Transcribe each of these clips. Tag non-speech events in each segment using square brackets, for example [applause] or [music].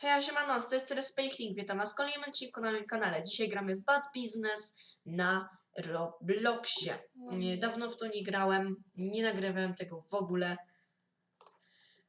Hej, siemano, z tej strony Spacing, witam was w kolejnym odcinku na moim kanale. Dzisiaj gramy w Bad Business na Robloxie. Nie, dawno w to nie grałem, nie nagrywałem tego w ogóle,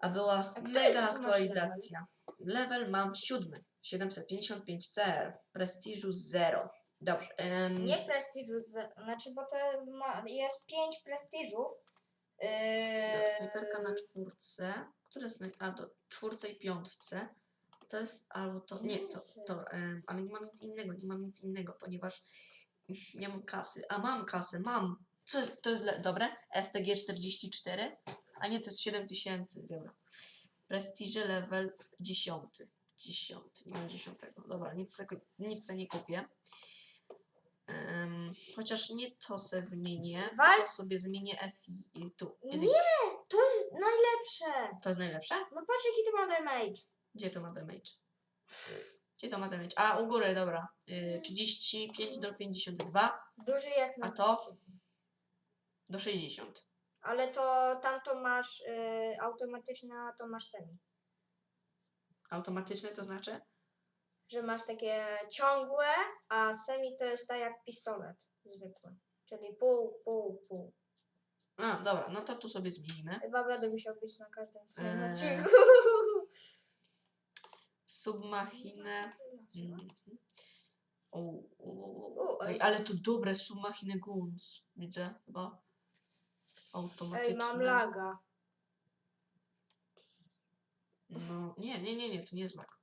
a była A mega aktualizacja. Level mam siódmy, 755 CR, prestiżu 0. Dobrze, em, Nie prestiżu, znaczy, bo to ma, jest pięć prestiżów. dobra, Yy, snajperka na czwórce, które snaj... a do czwórce i piątce. To jest albo to, nie, to, to em, ale nie mam nic innego, nie mam nic innego, ponieważ nie mam kasy. A mam kasę, mam. Co jest, to jest le- dobre? STG 44, a nie, to jest 7000, dobra. Prestige level 10. 10, nie mam 10. Dobra, nic, se, nic se nie kupię. Em, chociaż nie to se zmienię, Wal- tylko sobie zmienię F i tu. Nie! To jest najlepsze! To jest najlepsze? No patrz jaki to ma damage. Gdzie to ma damage? Gdzie to ma damage? A, u góry, dobra. Y, 35 do 52 Duży jak na A to? do 60. Ale to tamto masz yy, automatyczne, a to masz semi. Automatyczne to znaczy? Że masz takie ciągłe, a semi to jest tak jak pistolet zwykły. Czyli pół, pół, pół. A, dobra, no to tu sobie zmienimy. Chyba będę musiał być na każdym Eee, odcinku. [laughs] Submachinę. Mhm. O, o, o, O, o. ej. Ej, ale tu dobre submachine guns. Widzę chyba. Automatyczne. Ej, mam laga. No, nie, nie, nie, nie, to nie jest lag.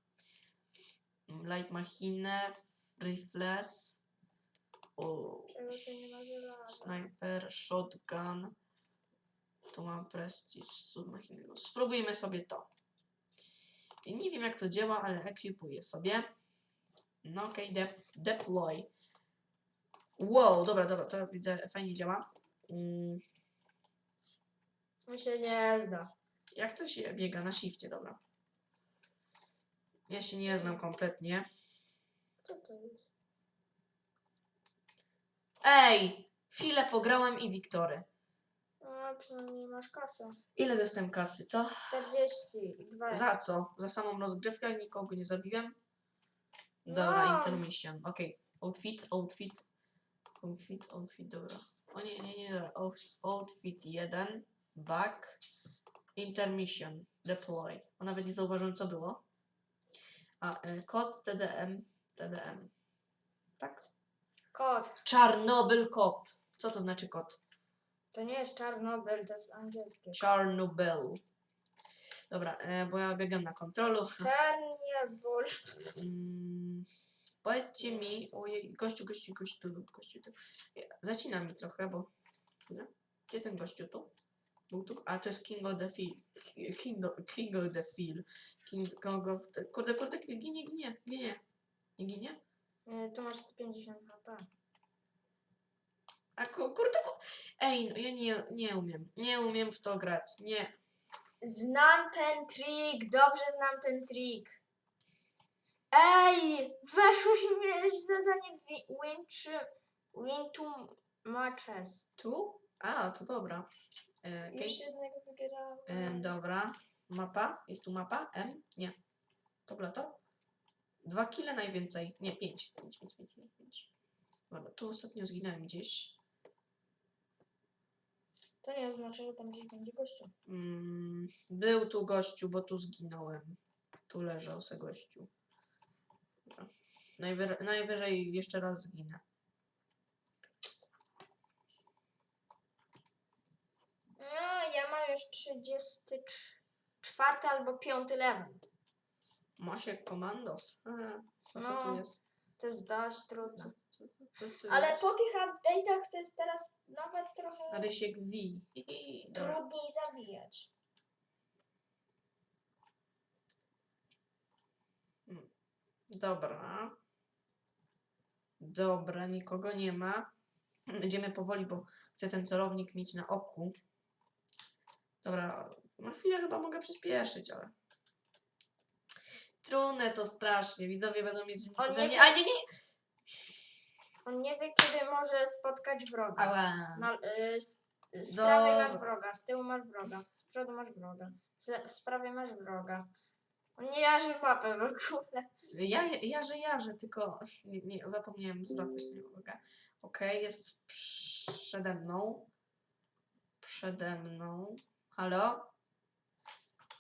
Mm, Light Machine, Rifles. O, to? Sniper, shotgun. Tu mam prestige, submachine. Spróbujmy sobie to. I Nie wiem jak to działa, ale ekwipuję sobie. No okej, de deploy. Wow, dobra, dobra, to widzę, fajnie działa. Mm, się nie zda. jak to się biega? Na shifcie, dobra. Ja się nie znam kompletnie. Co to jest? Ej! Chwilę pograłem i Wiktory. No, przynajmniej masz kasę. Ile dostałem kasy, co? 40 i 2 Za co? Za samą rozgrywkę? Nikogo nie zabiłem? Dobra, No. intermission. Okej. Outfit, outfit. Outfit, outfit, dobra. O nie, nie, nie, dobra. Out- Outfit 1. Back. Intermission. Deploy. O, nawet nie zauważyłem, co było. A, y, kod TDM. TDM. Tak? Kot. Czarnobyl kod. Co to znaczy kod? To nie jest Czarnobyl, to jest angielskie. Czarnobyl. Dobra, e, bo ja biegam na kontrolu. Czarnobyl. Mm, powiedzcie mi, ojej, gościu, gościu, gościu, tu, gościu, tu. Ja- Zacina mi trochę, bo... Chwilę. Gdzie ten gościu tu? Był tu? A, to jest King of the Field. King of, King of the Field. King of the... Kurde, kurde, ginie, ginie, ginie. Nie ginie? Nie, Tu masz 150 HP. A ku- kurde, ku... Ej, no ja nie, nie umiem. Nie umiem w to grać. Nie. Znam ten trik, dobrze znam ten trik. Ej, weszłeś i miałeś zadanie wi- win, trzy, win two matches. Tu? A, to dobra. E, okej. Już jednego wygrałem. E, dobra. Mapa? Jest tu mapa? M? Nie. Dobra, to? Dwa kile najwięcej. Nie, pięć. Pięć, pięć, pięć, pięć, pięć. Dobra, tu ostatnio zginąłem gdzieś. To nie oznacza, że tam gdzieś będzie gościu. Mm, był tu gościu, bo tu zginąłem. Tu leżał se gościu. Dobra. Najwyżej, najwyżej jeszcze raz zginę. No, ja mam już 34 albo 5 level. Masiek Komandos. A, a co No, tu jest? To jest dość trudne. Ale po tych update'ach to jest teraz nawet trochę Rysiek dobra. trudniej zabijać. Dobra. Dobra, nikogo nie ma. Idziemy powoli, bo chcę ten celownik mieć na oku. Dobra, na chwilę chyba mogę przyspieszyć, ale... Trudne to strasznie. Widzowie będą mieć O nie, mnie... to- A nie, nie! On nie wie, kiedy może spotkać wroga. Ała. Na, y, z, z prawej masz wroga, z tyłu masz wroga, z przodu masz wroga, z, le- z prawej masz wroga. On nie jarzy mapę w ogóle. Ja, jarzę, jarzę, tylko [laughs] nie, nie, zapomniałem zwracać na niego uwagę. Okej, jest przede mną. Przede mną. Halo?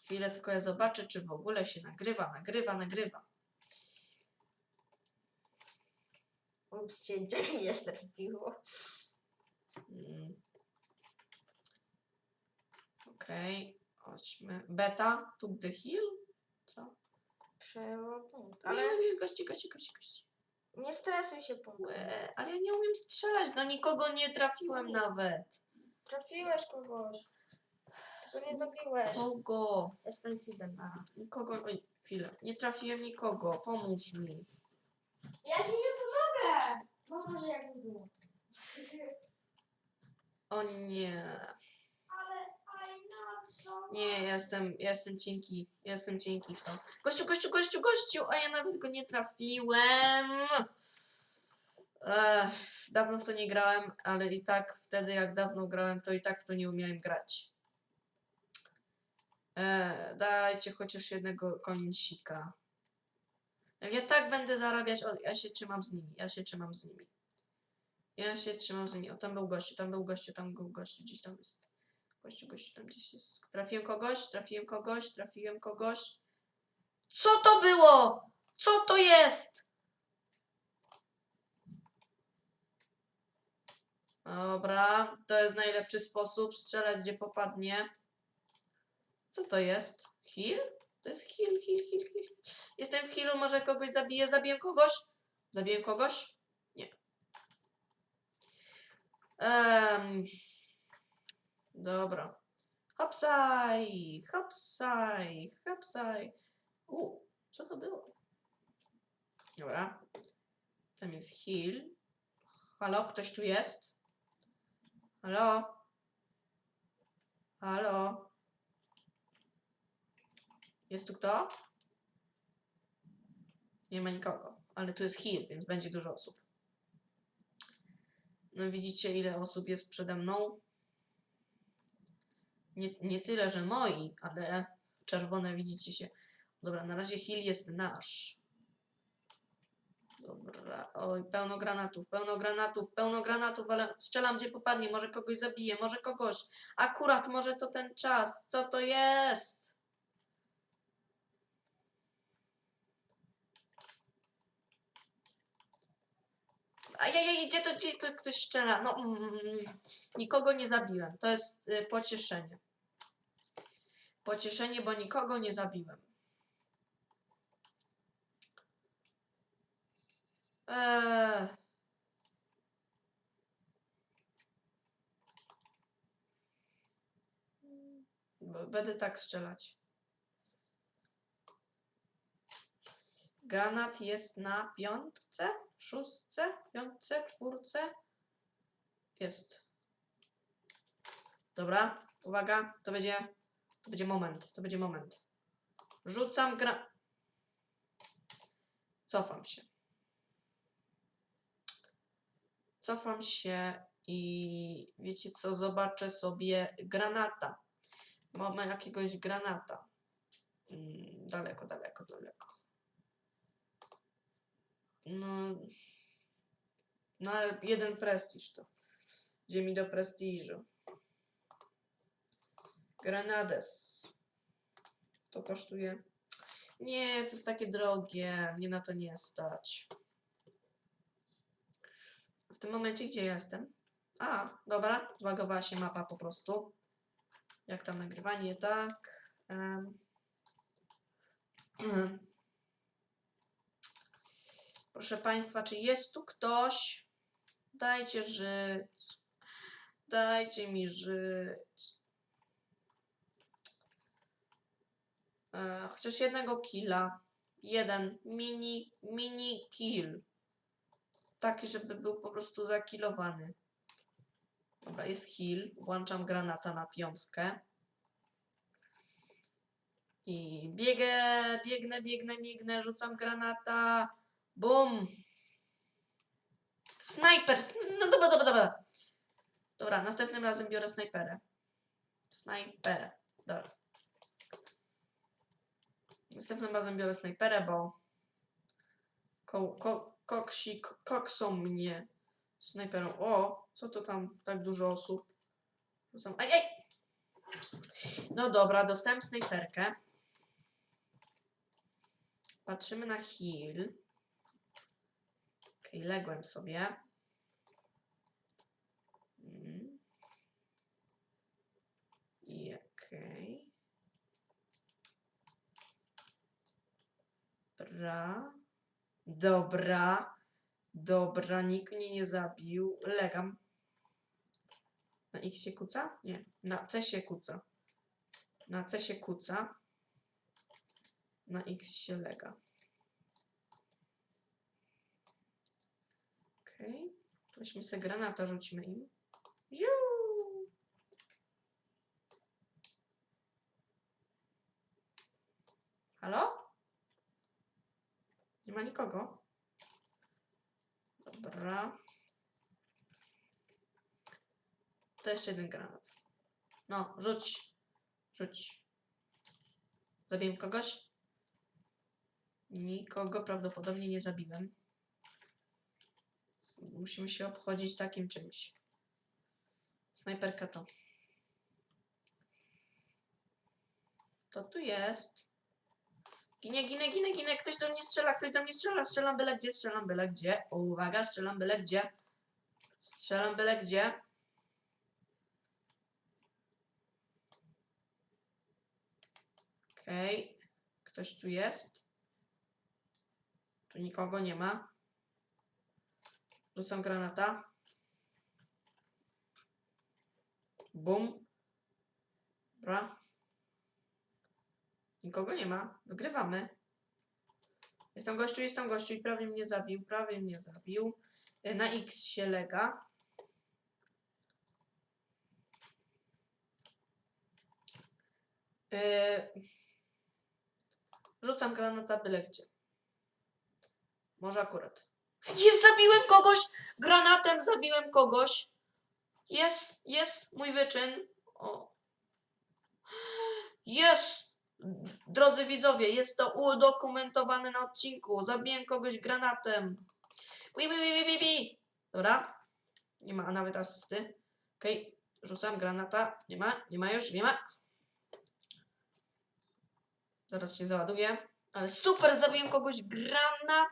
Chwilę tylko ja zobaczę, czy w ogóle się nagrywa, nagrywa, nagrywa. Ups, cię nie zrobiło. Mm. Okej, chodźmy. Beta, to the hill? Co? Przejęło punkt. Ale gości, gości, gości, gości. nie stresuj się punktem. Łe, ale ja nie umiem strzelać, no nikogo nie trafiłem nawet. Trafiłeś kogoś. Tylko nie zabiłeś. Kogo? Jestem Tidem. Nikogo, oj, chwilę. Nie trafiłem nikogo, pomóż mi. Ja ci nie. No może jak nie było. O nie. Ale I not so Nie, ja jestem, ja jestem cienki, ja jestem cienki w to. Gościu, gościu, gościu, gościu, a ja nawet go nie trafiłem. Ech, dawno w to nie grałem, ale i tak wtedy jak dawno grałem, to i tak w to nie umiałem grać. E, dajcie chociaż jednego końcika. Jak ja tak będę zarabiać, o, ja się trzymam z nimi, ja się trzymam z nimi. Ja się trzymam z nimi. O, tam był gościu, tam był gościu, tam był gościu, gdzieś tam jest. Gościu, gościu, tam gdzieś jest. Trafiłem kogoś, trafiłem kogoś, trafiłem kogoś. Co to było? Co to jest? Dobra, to jest najlepszy sposób strzelać, gdzie popadnie. Co to jest? Heal? To jest heal, heal, heal, heal. Jestem w healu, może kogoś zabiję, zabiję kogoś? Zabiję kogoś? Nie. Em, dobra. Hopsaj, hopsaj, hopsaj. U, co to było? Dobra. Tam jest heal. Halo, ktoś tu jest? Halo? Halo? Jest tu kto? Nie ma nikogo, ale tu jest heal, więc będzie dużo osób. No widzicie, ile osób jest przede mną? Nie, nie tyle, że moi, ale czerwone widzicie się. Dobra, na razie heal jest nasz. Dobra, oj, pełno granatów, pełno granatów, pełno granatów, ale strzelam gdzie popadnie, może kogoś zabiję, może kogoś. Akurat może to ten czas, co to jest? A ja, ja, gdzie to, gdzie to ktoś strzela? No, mm, nikogo nie zabiłem, to jest y, pocieszenie. Pocieszenie, bo nikogo nie zabiłem. Eee. Będę tak strzelać. Granat jest na piątce, szóstce, piątce, czwórce. Jest. Dobra, uwaga, to będzie, to będzie moment, to będzie moment. Rzucam gra... Cofam się. Cofam się i wiecie co, zobaczę sobie granata. Mamy jakiegoś granata. Mm, daleko, daleko, daleko. No, no ale jeden prestiż to. Idzie mi do prestiżu. Granades. To kosztuje. Nie, to jest takie drogie. Mnie na to nie stać. W tym momencie gdzie jestem? A, dobra, zbagowała się mapa po prostu. Jak tam nagrywanie, tak. em. [clears throat] Proszę Państwa, czy jest tu ktoś? Dajcie żyć. Dajcie mi żyć. E, chociaż jednego killa. Jeden mini, mini kill. Taki, żeby był po prostu zakilowany. Dobra, jest heal. Włączam granata na piątkę. I biegę, biegnę, biegnę, biegnę, rzucam granata. Bum! Snajper! sn- No dobra, dobra, dobra. Dobra, następnym razem biorę snajperę. Snajperę. Dobra. Następnym razem biorę snajperę, bo ko, ko, koksi, koksą mnie snajperą. O, co to tam tak dużo osób? Rzucam. Aj! No dobra, dostałem snajperkę. Patrzymy na heal. Okej, ległem sobie. Mm. I okej. Dobra. Dobra. Dobra, nikt mnie nie zabił. Legam. Na X się kuca? Nie. Na C się kuca. Na C się kuca. Na X się lega. Okej. Weźmy sobie granata, rzucimy im. Ziu! Halo? Nie ma nikogo? Dobra. To jeszcze jeden granat. No, rzuć. Rzuć. Zabiłem kogoś? Nikogo prawdopodobnie nie zabiłem. Musimy się obchodzić takim czymś. Snajperka to. To tu jest. Ginie, ginę, ginę, ginę. Ktoś do mnie strzela, ktoś do mnie strzela. Strzelam byle gdzie, strzelam byle gdzie. Uwaga, strzelam byle gdzie. Strzelam byle gdzie. Okej. Ktoś tu jest. Tu nikogo nie ma. Rzucam granata. Bum. Dobra. Nikogo nie ma. Wygrywamy. Jest tam gościu, jest tam gościu i prawie mnie zabił, prawie mnie zabił. E, Na X się lega. E, Rzucam granata byle gdzie. Może akurat. Jest, zabiłem kogoś! Granatem zabiłem kogoś. Jest, jest mój wyczyn. O. Jest! Drodzy widzowie, jest to udokumentowane na odcinku. Zabiłem kogoś granatem. Wi, wi, wi, wi, wi. Dobra. Nie ma nawet asysty. Okej, rzucam granata. Nie ma, nie ma już, nie ma. Zaraz się załaduje. Ale super, zabiłem kogoś granat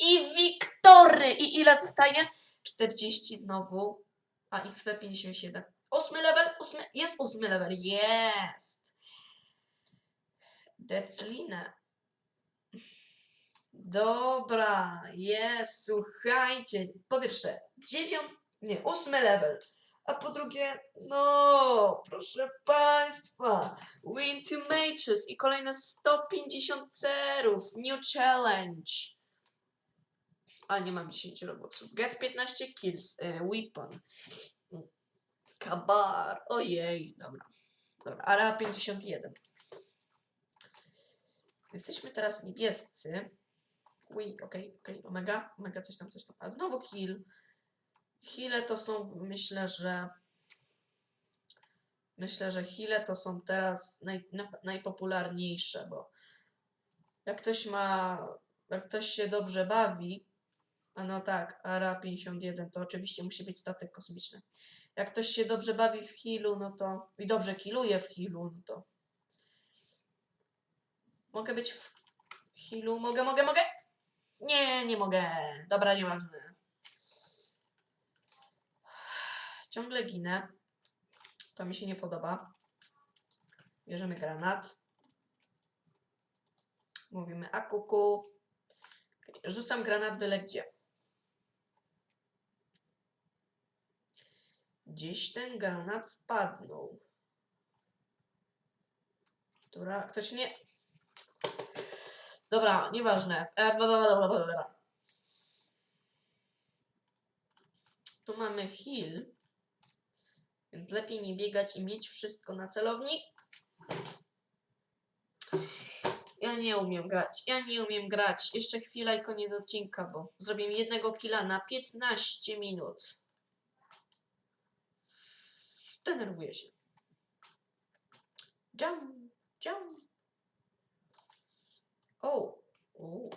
i Wiktory. I ile zostaje? 40 znowu. A XP 57. Ósmy level, ósmy, jest ósmy level, jest. Declinę. Dobra, jest, słuchajcie. Po pierwsze, dziewiąty, nie, ósmy level. A po drugie, no, proszę Państwa, win two matches i kolejne 150 cerów, new challenge. A nie mam 10 robuxów. Get 15 kills, y, weapon. Kabar, ojej, dobra. Dobra, area 51. Jesteśmy teraz niebiescy. Ui, okej, okej, omega, omega, coś tam, coś tam. A znowu heal. Heale to są, myślę, że... Myślę, że heale to są teraz naj, na, najpopularniejsze, bo jak ktoś ma, jak ktoś się dobrze bawi, a no tak, ARA 51 to oczywiście musi być statek kosmiczny. Jak ktoś się dobrze bawi w healu, no to i dobrze killuje w healu, no to mogę być w healu, mogę, mogę, mogę? Nie, nie mogę. Dobra, nieważne. Ciągle ginę. To mi się nie podoba. Bierzemy granat. Mówimy a kuku. Rzucam granat byle gdzie. Gdzieś ten granat spadnął. Dobra, ktoś nie. Dobra, nieważne. E. Tu mamy heal. Więc lepiej nie biegać i mieć wszystko na celowni. Ja nie umiem grać, ja nie umiem grać. Jeszcze chwila i koniec odcinka, bo zrobimy jednego kila na 15 minut. Denerwuję się. Jump, jump. O, o.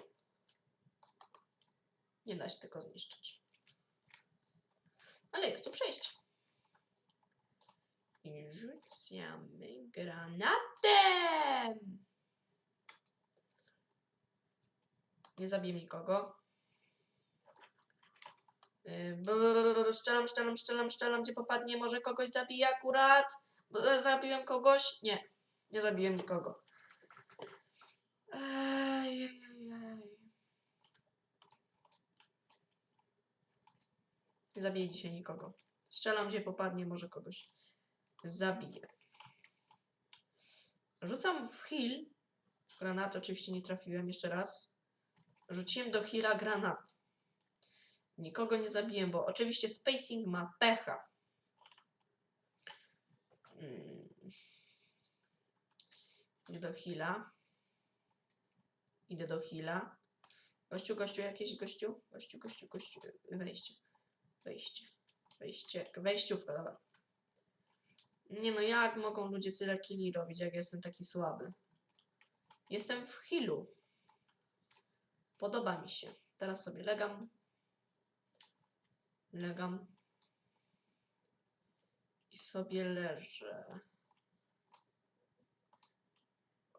Nie da się tego zniszczyć. Ale jest tu przejście. I rzucamy granatem! Nie zabiję nikogo. Yy, brrr, Strzelam, strzelam, strzelam, strzelam, gdzie popadnie, może kogoś zabiję akurat. Brrr, Zabiłem kogoś? Nie, nie zabiłem nikogo. Ej, ej, ej. Nie zabiję dzisiaj nikogo. Strzelam, gdzie popadnie, może kogoś zabiję. Rzucam w heal. Granat oczywiście nie trafiłem jeszcze raz. Rzuciłem do heala granat. Nikogo nie zabiłem, bo oczywiście spacing ma pecha. Mm. Idę do heala. Idę do heala. Gościu, gościu, jakiś gościu? Gościu, gościu, gościu. Wejście. Wejście. Wejście. Wejściówka, dobra. Nie no, jak mogą ludzie tyle killi robić, jak jestem taki słaby? Jestem w healu. Podoba mi się. Teraz sobie legam. Legam. I sobie leżę.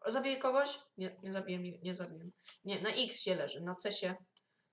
Zabiję kogoś? Nie, nie zabiję, nie zabiję. Nie, na X się leży, na C się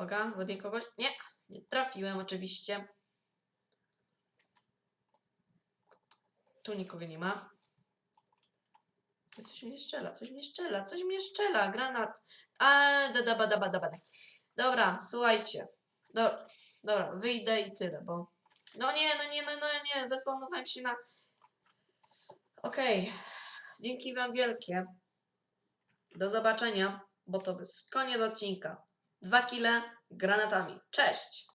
Uwaga, zabiję kogoś? Nie, nie trafiłem oczywiście. Tu nikogo nie ma. Coś mnie strzela, coś mnie strzela, coś mnie strzela, granat. A, da, da, ba, da. Dobra, słuchajcie. Do, dobra, wyjdę i tyle, bo... No nie, no nie, no, no nie, zespawnowałem się na... Okej, dzięki wam wielkie. Do zobaczenia, bo to jest koniec odcinka. Dwa kile granatami. Cześć!